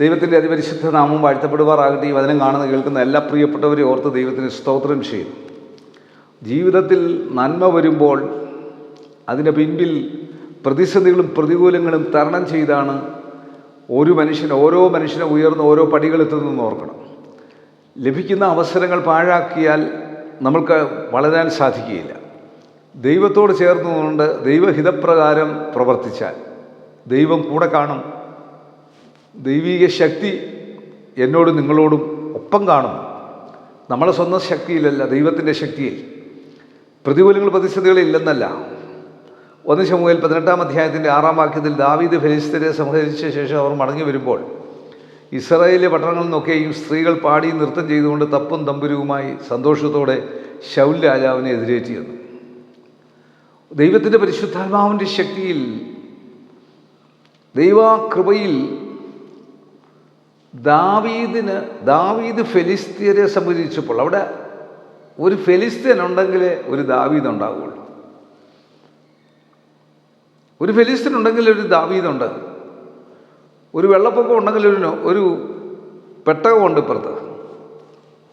ദൈവത്തിന്റെ അതിപരിശുദ്ധ നാമം വാഴ്ത്തപ്പെടുവാറാകട്ടെ. ഈ വചനം കാണുന്ന കേൾക്കുന്ന എല്ലാ പ്രിയപ്പെട്ടവരും ഓർത്ത് ദൈവത്തിന് സ്തോത്രം ചെയ്യും. ജീവിതത്തിൽ നന്മ വരുമ്പോൾ അതിന്റെ പിൻപിൽ പ്രതിസന്ധികളും പ്രതികൂലങ്ങളും തരണം ചെയ്താണ് ഒരു മനുഷ്യൻ ഓരോ മനുഷ്യനെ ഉയർന്ന് ഓരോ പടികളെത്തുന്നതെന്ന് ഓർക്കണം. ലഭിക്കുന്ന അവസരങ്ങൾ പാഴാക്കിയാൽ നമ്മൾക്ക് വളരാൻ സാധിക്കുകയില്ല. ദൈവത്തോട് ചേർന്നുകൊണ്ട് ദൈവഹിതപ്രകാരം പ്രവർത്തിച്ചാൽ ദൈവം കൂടെ കാണും ദൈവീക ശക്തി എന്നോടും നിങ്ങളോടും ഒപ്പം കാണും. നമ്മളെ സ്വന്തം ശക്തിയിലല്ല ദൈവത്തിന്റെ ശക്തിയിൽ. പ്രതികൂലങ്ങൾ പ്രതിസന്ധികളിൽ ഇല്ലെന്നല്ല. ഒന്ന് ശമുവേൽ പതിനെട്ടാം അധ്യായത്തിന്റെ ആറാം വാക്യത്തിൽ ദാവീദ് ഫെലിസ്തരെ സംഹരിച്ച ശേഷം അവർ മടങ്ങി വരുമ്പോൾ ഇസ്രായേലിലെ പട്ടണങ്ങളിൽ നിന്നൊക്കെയും സ്ത്രീകൾ പാടി നൃത്തം ചെയ്തുകൊണ്ട് തപ്പും തമ്പുരുവുമായി സന്തോഷത്തോടെ ശൗൽ രാജാവിനെ എതിരേറ്റി വന്നു ദൈവത്തിന്റെ പരിശുദ്ധാത്മാവിന്റെ ശക്തിയിൽ ദൈവകൃപയിൽ ദാവീദിന് ദാവീദ് ഫെലിസ്തീനെ സംബന്ധിച്ചപ്പോൾ അവിടെ ഒരു ഫെലിസ്തീൻ ഉണ്ടെങ്കിലേ ഒരു ദാവീദ് ഉണ്ടാവുകയുള്ളൂ ഒരു ഫെലിസ്തീൻ ഉണ്ടെങ്കിൽ ഒരു ദാവീദുണ്ട് ഒരു വെള്ളപ്പൊക്കം ഉണ്ടെങ്കിൽ ഒരു ഒരു പെട്ടകമുണ്ട് ഇപ്പുറത്ത്.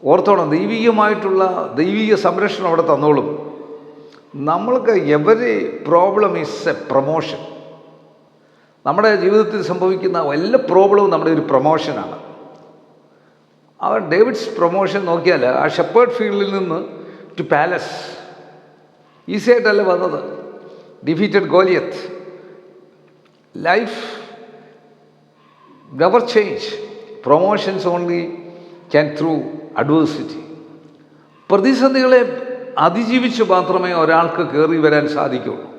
ഓർത്തോണം ദൈവികമായിട്ടുള്ള ദൈവിക സംരക്ഷണം അവിടെ തന്നോളും. നമ്മൾക്ക് every problem is a promotion. നമ്മുടെ ജീവിതത്തിൽ സംഭവിക്കുന്ന എല്ലാ പ്രോബ്ലവും നമ്മുടെ ഒരു പ്രൊമോഷനാണ്. അവർ ഡേവിഡ്സ് പ്രൊമോഷൻ നോക്കിയാൽ ആ ഷെപ്പേർഡ് ഫീൽഡിൽ നിന്ന് ടു പാലസ്. ഈസി ആയിട്ടല്ല വന്നത്? Defeated Goliath. Life never change. Promotions only can through adversity. പ്രതിസന്ധികളെ അതിജീവിച്ച് മാത്രമേ ഒരാൾക്ക് കയറി വരാൻ സാധിക്കുകയുള്ളൂ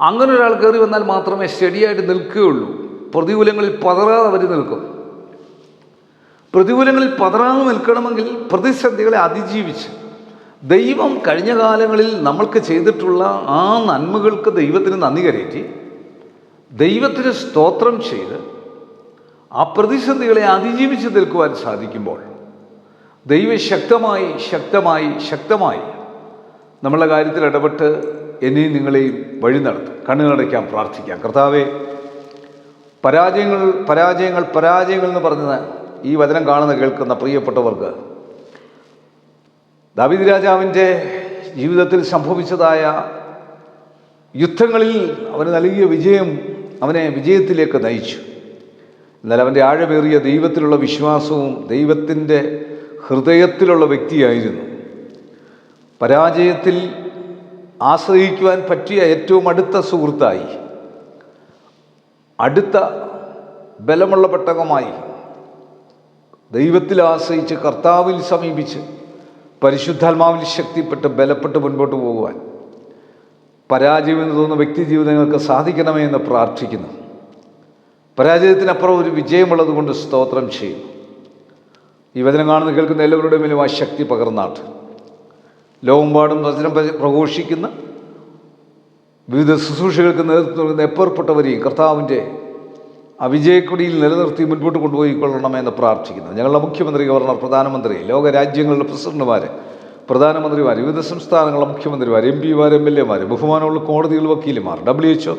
അങ്ങനെ ഒരാൾ കയറി വന്നാൽ മാത്രമേ സ്റ്റഡിയായിട്ട് നിൽക്കുകയുള്ളൂ. പ്രതികൂലങ്ങളിൽ പതറാതെ അവർ നിൽക്കും. പ്രതികൂലങ്ങളിൽ പതറാതെ നിൽക്കണമെങ്കിൽ പ്രതിസന്ധികളെ അതിജീവിച്ച്. ദൈവം കഴിഞ്ഞ കാലങ്ങളിൽ നമ്മൾക്ക് ചെയ്തിട്ടുള്ള ആ നന്മകൾക്ക് ദൈവത്തിന് നന്ദി കരയറ്റി ദൈവത്തിന് സ്തോത്രം ചെയ്ത് ആ പ്രതിസന്ധികളെ അതിജീവിച്ച് നിൽക്കുവാൻ സാധിക്കുമ്പോൾ ദൈവം ശക്തമായി ശക്തമായി ശക്തമായി നമ്മളുടെ കാര്യത്തിൽ ഇടപെട്ട് എന്നെയും നിങ്ങളെയും വഴി നടത്തും. കണ്ണുകളടയ്ക്കാൻ പ്രാർത്ഥിക്കാം. കർത്താവെ പരാജയങ്ങൾ പരാജയങ്ങൾ പരാജയങ്ങൾ എന്ന് പറഞ്ഞത് ഈ വചനം കാണുന്ന കേൾക്കുന്ന പ്രിയപ്പെട്ടവർക്ക് ദാവിദ് രാജാവിന്റെ ജീവിതത്തിൽ സംഭവിച്ചതായ യുദ്ധങ്ങളിൽ അവന് നൽകിയ വിജയം അവനെ വിജയത്തിലേക്ക് നയിച്ചു. എന്നാൽ അവന്റെ ആഴമേറിയ ദൈവത്തിലുള്ള വിശ്വാസവും ദൈവത്തിന്റെ ഹൃദയത്തിലുള്ള വ്യക്തിയായിരുന്നു. പരാജയത്തിൽ ആശ്രയിക്കുവാൻ പറ്റിയ ഏറ്റവും അടുത്ത സുഹൃത്തായി അടുത്ത ബലമുള്ള പെട്ടകമായി ദൈവത്തിൽ ആശ്രയിച്ച് കർത്താവിൽ സമീപിച്ച് പരിശുദ്ധാത്മാവിൽ ശക്തിപ്പെട്ട് ബലപ്പെട്ട് മുൻപോട്ട് പോകുവാൻ പരാജയം എന്ന് തോന്നുന്ന വ്യക്തി ജീവിതങ്ങൾക്ക് സാധിക്കണമേ എന്ന് പ്രാർത്ഥിക്കുന്നു. പരാജയത്തിനപ്പുറം ഒരു വിജയമുള്ളതുകൊണ്ട് സ്തോത്രം ചെയ്യും ഈ വചനം കാണുന്ന കേൾക്കുന്ന എല്ലാവരുടെ മേലും ആ ശക്തി പകർന്നാട്ട്. ലോകമ്പാടും വചനം പ്രഘോഷിക്കുന്ന വിവിധ ശുശ്രൂഷകൾക്ക് നേതൃത്വം നൽകുന്ന എപ്പേർപ്പെട്ടവരെയും കർത്താവിന്റെ അവിജയക്കൊടിയിൽ നിലനിർത്തി മുൻപോട്ട് കൊണ്ടുപോയിക്കൊള്ളണമെന്ന് പ്രാർത്ഥിക്കുന്നു. ഞങ്ങളുടെ മുഖ്യമന്ത്രി ഗവർണർ പ്രധാനമന്ത്രി ലോകരാജ്യങ്ങളുടെ പ്രസിഡന്റുമാർ പ്രധാനമന്ത്രിമാർ വിവിധ സംസ്ഥാനങ്ങളുടെ മുഖ്യമന്ത്രിമാർ എം പിമാർ എം എൽ എമാർ ബഹുമാനമുള്ള കോടതികൾ വക്കീലുമാർ W H O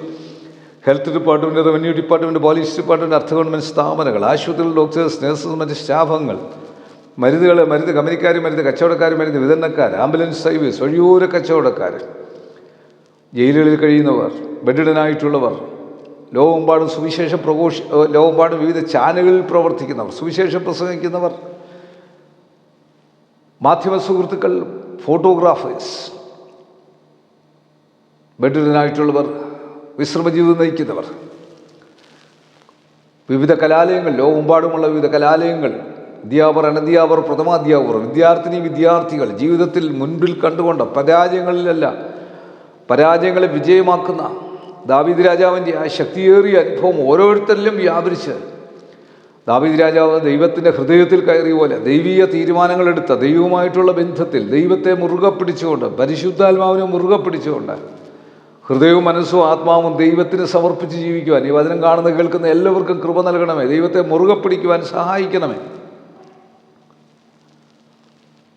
health department revenue department police department അർത്ഥ ഗവൺമെന്റ് സ്ഥാപനങ്ങൾ ആശുപത്രികൾ ഡോക്ടേഴ്സ് നഴ്സസ് മറ്റ് സ്റ്റാഫുകൾ മരുന്നുകൾ മരുന്ന് കമ്പനിക്കാർ മരുന്ന് കച്ചവടക്കാർ മരുന്ന് വിതരണക്കാർ ആംബുലൻസ് സർവീസ് വഴിയോര കച്ചവടക്കാർ ജയിലുകളിൽ കഴിയുന്നവർ ബെഡിഡനായിട്ടുള്ളവർ ലോകമെമ്പാടും സുവിശേഷം പ്രഘോഷി ലോകമ്പാടും വിവിധ ചാനലുകളിൽ പ്രവർത്തിക്കുന്നവർ സുവിശേഷം പ്രസംഗിക്കുന്നവർ മാധ്യമ സുഹൃത്തുക്കൾ ഫോട്ടോഗ്രാഫേഴ്സ് ബെഡിഡനായിട്ടുള്ളവർ വിശ്രമജീവിതം നയിക്കുന്നവർ വിവിധ കലാലയങ്ങൾ ലോകമെമ്പാടുമുള്ള വിവിധ കലാലയങ്ങൾ അധ്യാപകർ അനധ്യാപർ പ്രഥമാധ്യാപകർ വിദ്യാർത്ഥിനി വിദ്യാർത്ഥികൾ ജീവിതത്തിൽ മുൻപിൽ കണ്ടുകൊണ്ട പരാജയങ്ങളിലല്ല പരാജയങ്ങളെ വിജയമാക്കുന്ന ദാവീദ് രാജാവിന്റെ ആ ശക്തിയേറിയ അനുഭവം ഓരോരുത്തരിലും വ്യാപരിച്ച് ദാവീദ് രാജാവ് ദൈവത്തിന്റെ ഹൃദയത്തിൽ കയറിയ പോലെ ദൈവീയ തീരുമാനങ്ങളെടുത്ത ദൈവവുമായിട്ടുള്ള ബന്ധത്തിൽ ദൈവത്തെ മുറുകെ പിടിച്ചുകൊണ്ട് പരിശുദ്ധാത്മാവിനെ മുറുകെ പിടിച്ചുകൊണ്ട് ഹൃദയവും മനസ്സും ആത്മാവും ദൈവത്തിന് സമർപ്പിച്ച് ജീവിക്കുവാൻ ഈ വചനം കാണുന്ന കേൾക്കുന്ന എല്ലാവർക്കും കൃപ നൽകണമേ ദൈവത്തെ മുറുകെ പിടിക്കുവാൻ സഹായിക്കണമേ.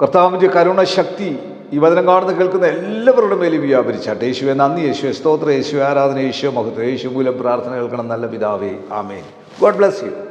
കർത്താവിന്റെ കരുണശക്തി ഈ വചനം കാണുന്ന കേൾക്കുന്ന എല്ലാവരുടെ മേലും വ്യാപരിച്ചാട്ടെ. യേശുവെ നന്ദി യേശുവെ സ്തോത്ര യേശു ആരാധന യേശു മഹത്വ യേശു മൂലം പ്രാർത്ഥന കേൾക്കണം നല്ല പിതാവേ. ആമേൻ. God bless you.